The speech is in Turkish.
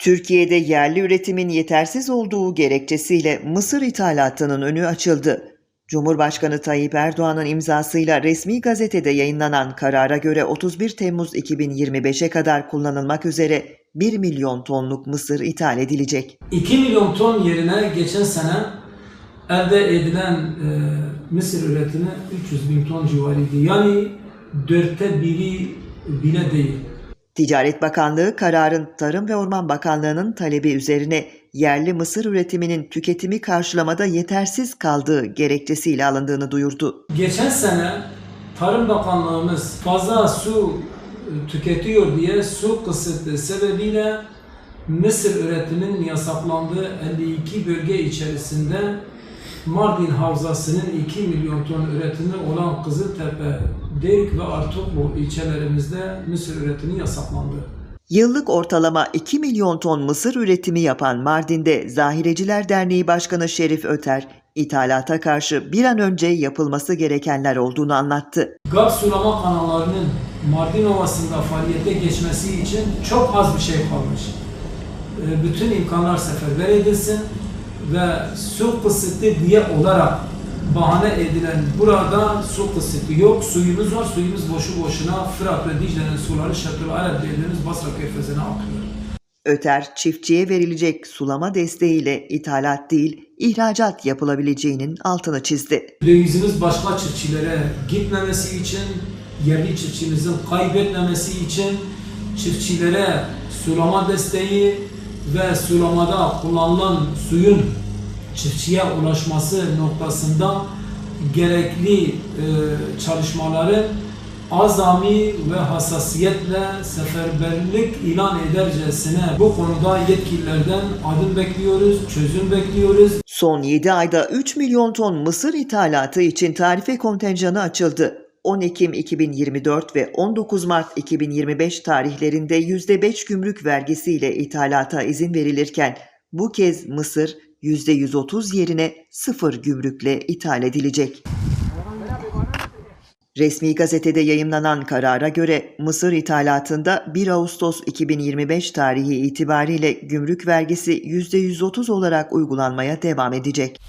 Türkiye'de yerli üretimin yetersiz olduğu gerekçesiyle mısır ithalatının önü açıldı. Cumhurbaşkanı Tayyip Erdoğan'ın imzasıyla resmi gazetede yayınlanan karara göre 31 Temmuz 2025'e kadar kullanılmak üzere 1 milyon tonluk mısır ithal edilecek. 2 milyon ton yerine geçen sene elde edilen e, mısır üretimi 300 bin ton civarıydı. Yani dörtte biri bile değil. Ticaret Bakanlığı kararın Tarım ve Orman Bakanlığı'nın talebi üzerine yerli mısır üretiminin tüketimi karşılamada yetersiz kaldığı gerekçesiyle alındığını duyurdu. Geçen sene Tarım Bakanlığımız fazla su e, tüketiyor diye su kısıtı sebebiyle mısır üretiminin yasaklandığı 52 bölge içerisinde Mardin Havzası'nın 2 milyon ton üretimi olan Kızıltepe, Deyik ve Artuklu ilçelerimizde mısır üretimi yasaklandı. Yıllık ortalama 2 milyon ton mısır üretimi yapan Mardin'de Zahireciler Derneği Başkanı Şerif Öter, ithalata karşı bir an önce yapılması gerekenler olduğunu anlattı. GAP sulama kanallarının Mardin Ovası'nda faaliyete geçmesi için çok az bir şey kalmış. E, Bütün imkanlar seferber edilsin ve su kısıtlı diye olarak bahane edilen burada su kısıtlı yok. Suyumuz var, suyumuz boşu boşuna Fırat ve Dicle'nin suları Şatılı Arap dediğimiz Basra Körfezi'ne akıyor. Öter, çiftçiye verilecek sulama desteğiyle ithalat değil, ihracat yapılabileceğinin altını çizdi. Dövizimiz başka çiftçilere gitmemesi için, yerli çiftçimizin kaybetmemesi için çiftçilere sulama desteği ve sulamada kullanılan suyun çiftçiye ulaşması noktasında gerekli e, çalışmaları azami ve hassasiyetle seferberlik ilan edercesine bu konuda yetkililerden adım bekliyoruz, çözüm bekliyoruz. Son 7 ayda 3 milyon ton mısır ithalatı için tarife kontenjanı açıldı. 10 Ekim 2024 ve 19 Mart 2025 tarihlerinde %5 gümrük vergisiyle ithalata izin verilirken bu kez mısır %130 yerine sıfır gümrükle ithal edilecek. Resmi gazetede yayımlanan karara göre mısır ithalatında 1 Ağustos 2025 tarihi itibariyle gümrük vergisi %130 olarak uygulanmaya devam edecek.